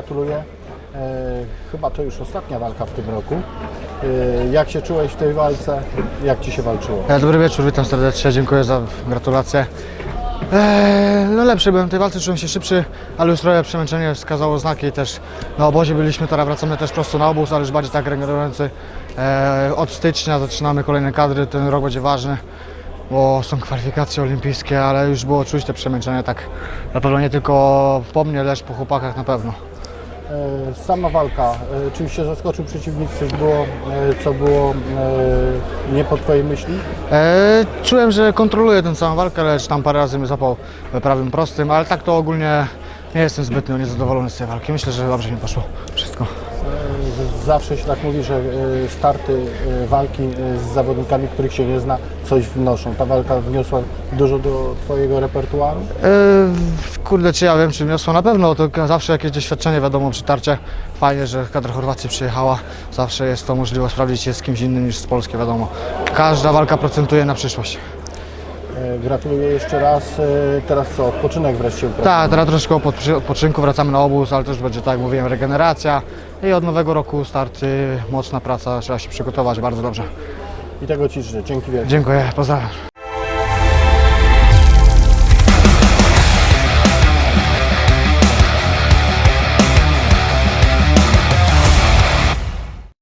gratuluję. E, chyba to już ostatnia walka w tym roku. E, jak się czułeś w tej walce? Jak Ci się walczyło? E, Dobry wieczór, witam serdecznie, dziękuję za gratulacje. Eee, no lepszy byłem w tej walce, czułem się szybszy, ale już trochę przemęczenie wskazało znaki też. Na obozie byliśmy, teraz wracamy też prosto na obóz, ale już bardziej tak regenerujący. Od stycznia zaczynamy kolejne kadry, ten rok będzie ważny, bo są kwalifikacje olimpijskie, ale już było czuć te przemęczenie tak na pewno nie tylko po mnie, lecz po chłopakach na pewno. E, sama walka, e, czymś się zaskoczył przeciwnik, coś było, e, co było nie po Twojej myśli? Czułem, że kontroluję tę całą walkę, lecz tam parę razy mnie zapał prawym prostym, ale tak to ogólnie nie jestem zbytnio niezadowolony z tej walki. Myślę, że dobrze mi poszło wszystko. Zawsze się tak mówi, że e, starty e, walki e, z zawodnikami, których się nie zna, coś wnoszą. Ta walka wniosła dużo do Twojego repertuaru? Kurde, czy ja wiem, czy wniosło na pewno, to zawsze jakieś doświadczenie, wiadomo, przytarcie. Fajnie, że kadra Chorwacji przyjechała. Zawsze jest to możliwe sprawdzić się z kimś innym niż z Polski, wiadomo. Każda walka procentuje na przyszłość. E, Gratuluję jeszcze raz. E, Teraz co, odpoczynek wreszcie uprawiamy. Tak, teraz troszkę odpoczy- odpoczynku, wracamy na obóz, ale też będzie, tak jak mówiłem, regeneracja. I od nowego roku start, y, mocna praca, trzeba się przygotować bardzo dobrze. I tego Ci życzę. Dzięki wielkie. Dziękuję, pozdrawiam.